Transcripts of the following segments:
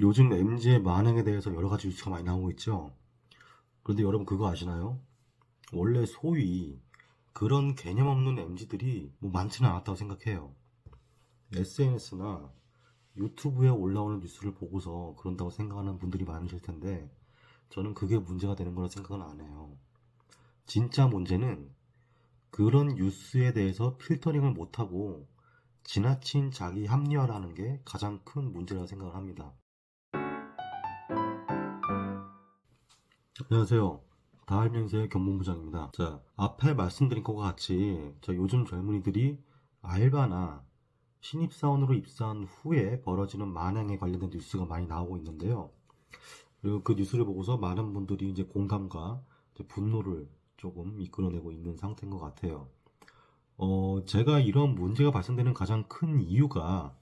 요즘 MZ의 만행에 대해서 여러 가지 뉴스가 많이 나오고 있죠. 그런데 여러분 그거 아시나요? 원래 소위 그런 개념 없는 MZ들이 뭐 많지는 않았다고 생각해요. SNS나 유튜브에 올라오는 뉴스를 보고서 그런다고 생각하는 분들이 많으실 텐데 저는 그게 문제가 되는 거라 생각은 안 해요. 진짜 문제는 그런 뉴스에 대해서 필터링을 못하고 지나친 자기 합리화를 하는 게 가장 큰 문제라고 생각을 합니다. 안녕하세요. 다알면서의 견문부장입니다. 자, 앞에 말씀드린 것과 같이 저 요즘 젊은이들이 알바나 신입사원으로 입사한 후에 벌어지는 만행에 관련된 뉴스가 많이 나오고 있는데요. 그리고 그 뉴스를 보고서 많은 분들이 이제 공감과 이제 분노를 조금 이끌어내고 있는 상태인 것 같아요. 어, 제가 이런 문제가 발생되는 가장 큰 이유가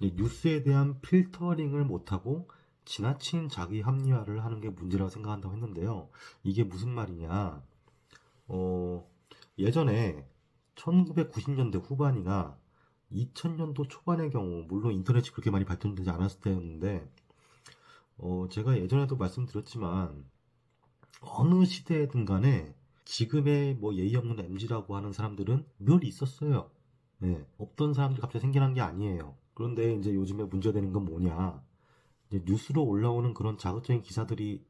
뉴스에 대한 필터링을 못하고 지나친 자기 합리화를 하는 게 문제라고 생각한다고 했는데요. 이게 무슨 말이냐? 어, 예전에 1990년대 후반이나 2000년도 초반의 경우, 물론 인터넷이 그렇게 많이 발전되지 않았을 때였는데, 어, 제가 예전에도 말씀드렸지만, 어느 시대든 간에 지금의 뭐 예의 없는 MZ라고 하는 사람들은 늘 있었어요. 네, 없던 사람들이 갑자기 생겨난 게 아니에요. 그런데 이제 요즘에 문제되는 건 뭐냐? 뉴스로 올라오는 그런 자극적인 기사들이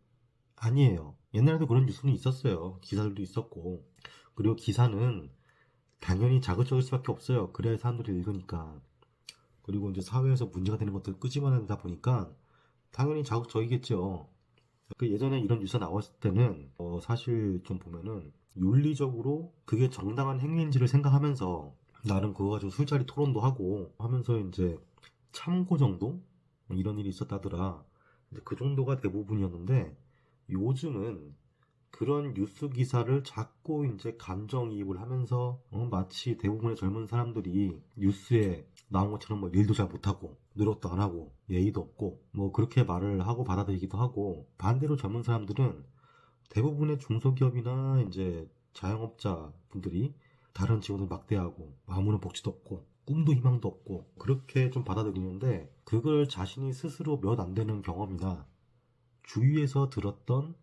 아니에요. 옛날에도 그런 뉴스는 있었어요. 기사들도 있었고. 그리고 기사는 당연히 자극적일 수밖에 없어요. 그래야 사람들이 읽으니까. 그리고 이제 사회에서 문제가 되는 것들 끄집어내다 보니까 당연히 자극적이겠죠. 그 예전에 이런 뉴스가 나왔을 때는 어, 사실 좀 보면은 윤리적으로 그게 정당한 행위인지를 생각하면서 나름 그거 가지고 술자리 토론도 하고 하면서 이제 참고 정도 이런 일이 있었다더라. 이제 그 정도가 대부분이었는데 요즘은 그런 뉴스 기사를 자꾸 이제 감정이입을 하면서 어, 마치 대부분의 젊은 사람들이 뉴스에 나온 것처럼 뭐 일도 잘 못하고 노력도 안 하고 예의도 없고 뭐 그렇게 말을 하고 받아들이기도 하고 반대로 젊은 사람들은 대부분의 중소기업이나 이제 자영업자 분들이 다른 직원을 막대하고 아무런 복지도 없고 꿈도 희망도 없고 그렇게 좀 받아들이는데 그걸 자신이 스스로 몇 안 되는 경험이나 주위에서 들었던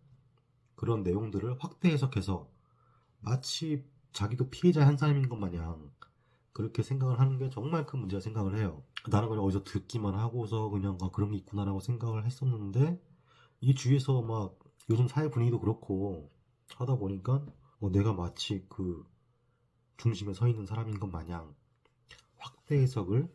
그런 내용들을 확대 해석해서 마치 자기도 피해자 한 사람인 것 마냥 그렇게 생각을 하는 게 정말 큰 문제라 생각을 해요. 나는 그냥 어디서 듣기만 하고서 그냥 아, 그런 게 있구나라고 생각을 했었는데 이 주위에서 막 요즘 사회 분위기도 그렇고 하다 보니까 어, 내가 마치 그 중심에 서 있는 사람인 것 마냥 확대 해석을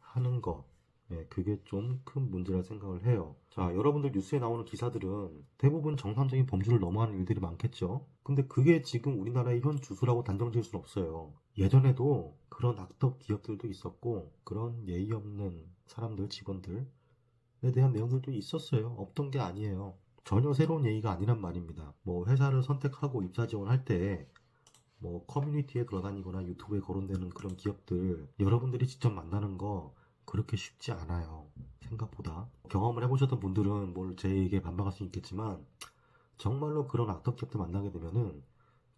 하는 거 예, 그게 좀 큰 문제라 생각을 해요. 자, 여러분들 뉴스에 나오는 기사들은 대부분 정상적인 범주를 넘어가는 일들이 많겠죠. 근데 그게 지금 우리나라의 현 주소라고 단정 지을 수는 없어요. 예전에도 그런 악덕 기업들도 있었고, 그런 예의 없는 사람들, 직원들에 대한 내용들도 있었어요. 없던 게 아니에요. 전혀 새로운 얘기가 아니란 말입니다. 뭐, 회사를 선택하고 입사 지원할 때, 뭐, 커뮤니티에 돌아다니거나 유튜브에 거론되는 그런 기업들, 여러분들이 직접 만나는 거, 그렇게 쉽지 않아요. 생각보다. 경험을 해보셨던 분들은 뭘제 얘기에 반박할 수 있겠지만, 정말로 그런 악덕 기업들 만나게 되면은,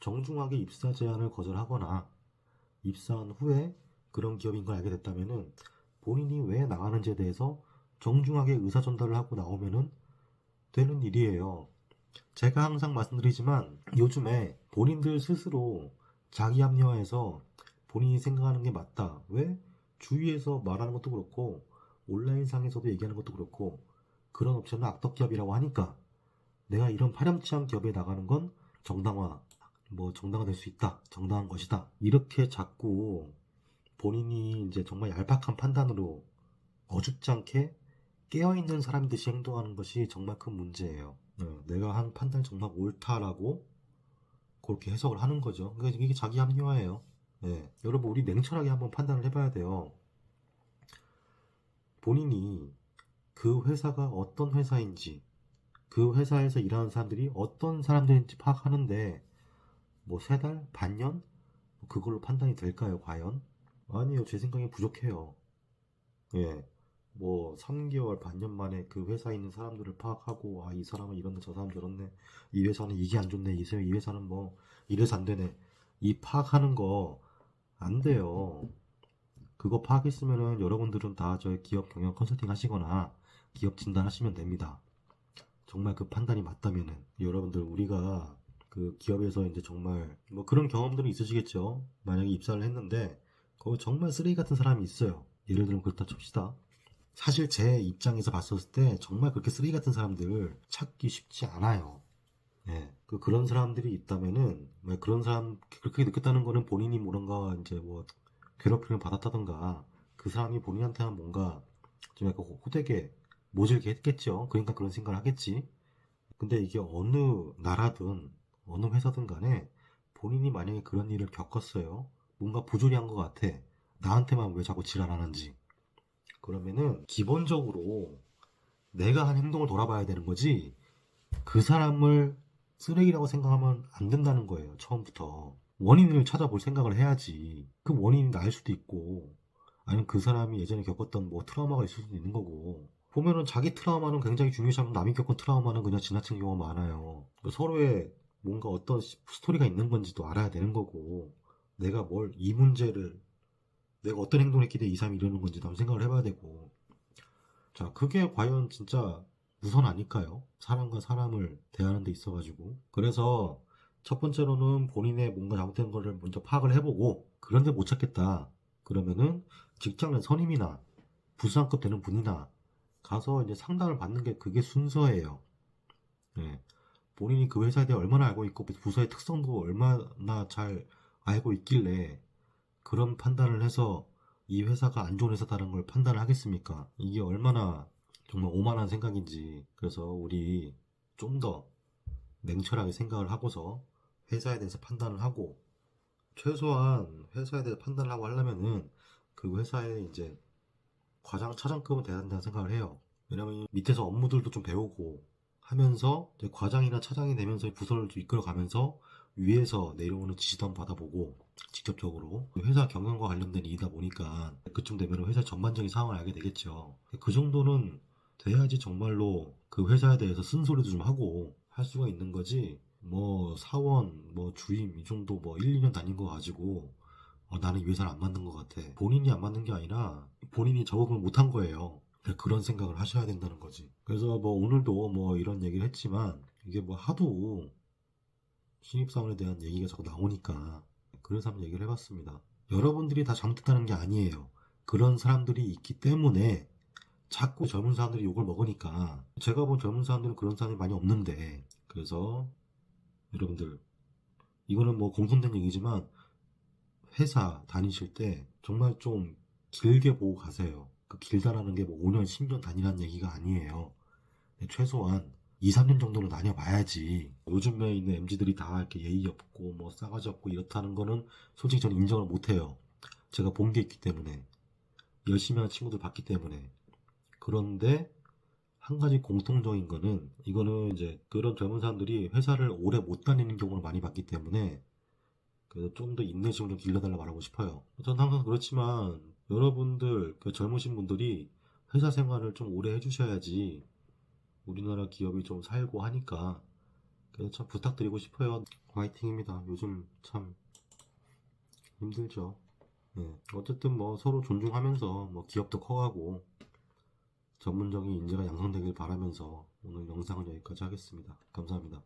정중하게 입사 제안을 거절하거나, 입사한 후에 그런 기업인 걸 알게 됐다면은, 본인이 왜 나가는지에 대해서 정중하게 의사 전달을 하고 나오면은 되는 일이에요. 제가 항상 말씀드리지만, 요즘에 본인들 스스로 자기 합리화해서 본인이 생각하는 게 맞다. 왜? 주위에서 말하는 것도 그렇고 온라인상에서도 얘기하는 것도 그렇고 그런 업체는 악덕 기업이라고 하니까 내가 이런 파렴치한 기업에 나가는 건 정당화 뭐 정당화 될 수 있다 정당한 것이다 이렇게 자꾸 본인이 이제 정말 얄팍한 판단으로 어줍지 않게 깨어있는 사람이듯이 행동하는 것이 정말 큰 문제예요 네, 내가 한 판단이 정말 옳다라고 그렇게 해석을 하는 거죠 그러니까 이게 자기 합리화예요 네, 여러분 우리 냉철하게 한번 판단을 해봐야 돼요. 본인이 그 회사가 어떤 회사인지, 그 회사에서 일하는 사람들이 어떤 사람들인지 파악하는데 뭐 세 달, 반년 그걸로 판단이 될까요, 과연? 아니요, 제 생각에 부족해요. 예, 뭐 3개월, 반년 만에 그 회사에 있는 사람들을 파악하고 아, 이 사람은 이런데 저 사람 저렇네. 이 회사는 이게 안 좋네. 이 회사 이 회사는 뭐 이래서 안 되네. 이 파악하는 거 안 돼요. 그거 파악했으면은 여러분들은 다 저희 기업 경영 컨설팅 하시거나 기업 진단 하시면 됩니다. 정말 그 판단이 맞다면은 여러분들 우리가 그 기업에서 이제 정말 뭐 그런 경험들은 있으시겠죠. 만약에 입사를 했는데 거기 정말 쓰레기 같은 사람이 있어요. 예를 들면 그렇다 칩시다. 사실 제 입장에서 봤었을 때 정말 그렇게 쓰레기 같은 사람들 찾기 쉽지 않아요. 예, 그 그런 사람들이 있다면은 뭐 그런 사람 그렇게 느꼈다는 거는 본인이 뭔가 이제 뭐 괴롭힘을 받았다던가 그 사람이 본인한테는 뭔가 좀 약간 호되게 모질게 했겠죠. 그러니까 그런 생각을 하겠지. 근데 이게 어느 나라든 어느 회사든 간에 본인이 만약에 그런 일을 겪었어요. 뭔가 부조리한 것 같아. 나한테만 왜 자꾸 지랄하는지. 그러면은 기본적으로 내가 한 행동을 돌아봐야 되는 거지. 그 사람을 쓰레기라고 생각하면 안 된다는 거예요. 처음부터. 원인을 찾아볼 생각을 해야지. 그 원인이 나일 수도 있고, 아니면 그 사람이 예전에 겪었던 뭐 트라우마가 있을 수도 있는 거고. 보면은 자기 트라우마는 굉장히 중요시하면 남이 겪은 트라우마는 그냥 지나친 경우가 많아요. 서로의 뭔가 어떤 스토리가 있는 건지도 알아야 되는 거고, 내가 뭘, 이 문제를, 내가 어떤 행동을 했기 때문에 이 사람이 이러는 건지도 한번 생각을 해봐야 되고. 자, 그게 과연 진짜 우선 아닐까요? 사람과 사람을 대하는 데 있어가지고. 그래서 첫 번째로는 본인의 뭔가 잘못된 거를 먼저 파악을 해보고, 그런데 못 찾겠다. 그러면은 직장 내 선임이나 부수장급 되는 분이나 가서 이제 상담을 받는 게 그게 순서예요. 예. 본인이 그 회사에 대해 얼마나 알고 있고, 부서의 특성도 얼마나 잘 알고 있길래 그런 판단을 해서 이 회사가 안 좋은 회사다는 걸 판단을 하겠습니까? 이게 얼마나 정말 오만한 생각인지. 그래서 우리 좀 더 냉철하게 생각을 하고서 회사에 대해서 판단을 하고, 최소한 회사에 대해서 판단을 하고 하려면은 그 회사에 이제 과장, 차장급은 돼야 된다는 생각을 해요. 왜냐면 밑에서 업무들도 좀 배우고 하면서 과장이나 차장이 되면서 부서를 좀 이끌어가면서 위에서 내려오는 지시도 한번 받아보고 직접적으로 회사 경영과 관련된 일이다 보니까 그쯤 되면 회사 전반적인 상황을 알게 되겠죠. 그 정도는 돼야지 정말로 그 회사에 대해서 쓴소리도 좀 하고 할 수가 있는 거지. 뭐 사원, 뭐 주임 이 정도 뭐 1, 2년 다닌 거 가지고 어, 나는 이 회사를 안 맞는 것 같아. 본인이 안 맞는 게 아니라 본인이 적응을 못한 거예요. 그런 생각을 하셔야 된다는 거지. 그래서 뭐 오늘도 뭐 이런 얘기를 했지만 이게 뭐 하도 신입사원에 대한 얘기가 자꾸 나오니까 그래서 한번 얘기를 해봤습니다. 여러분들이 다 잘못했다는 게 아니에요. 그런 사람들이 있기 때문에 자꾸 젊은 사람들이 욕을 먹으니까 제가 본 젊은 사람들은 그런 사람이 많이 없는데 그래서 여러분들 이거는 뭐 공통된 얘기지만 회사 다니실 때 정말 좀 길게 보고 가세요. 그 길다라는 게 뭐 5년, 10년 다니라는 얘기가 아니에요. 최소한 2, 3년 정도는 다녀봐야지. 요즘에 있는 MZ들이 다 이렇게 예의 없고 뭐 싸가지 없고 이렇다는 거는 솔직히 저는 인정을 못해요. 제가 본 게 있기 때문에. 열심히 하는 친구들 봤기 때문에. 그런데 한 가지 공통적인 거는 이거는 이제 그런 젊은 사람들이 회사를 오래 못 다니는 경우를 많이 봤기 때문에 그래서 좀 더 인내심을 좀 길러달라 말하고 싶어요. 저는 항상 그렇지만 여러분들 그 젊으신 분들이 회사 생활을 좀 오래 해주셔야지 우리나라 기업이 좀 살고 하니까 그래서 참 부탁드리고 싶어요. 화이팅입니다. 요즘 참 힘들죠. 네. 어쨌든 뭐 서로 존중하면서 뭐 기업도 커가고 전문적인 인재가 양성되길 바라면서 오늘 영상은 여기까지 하겠습니다. 감사합니다.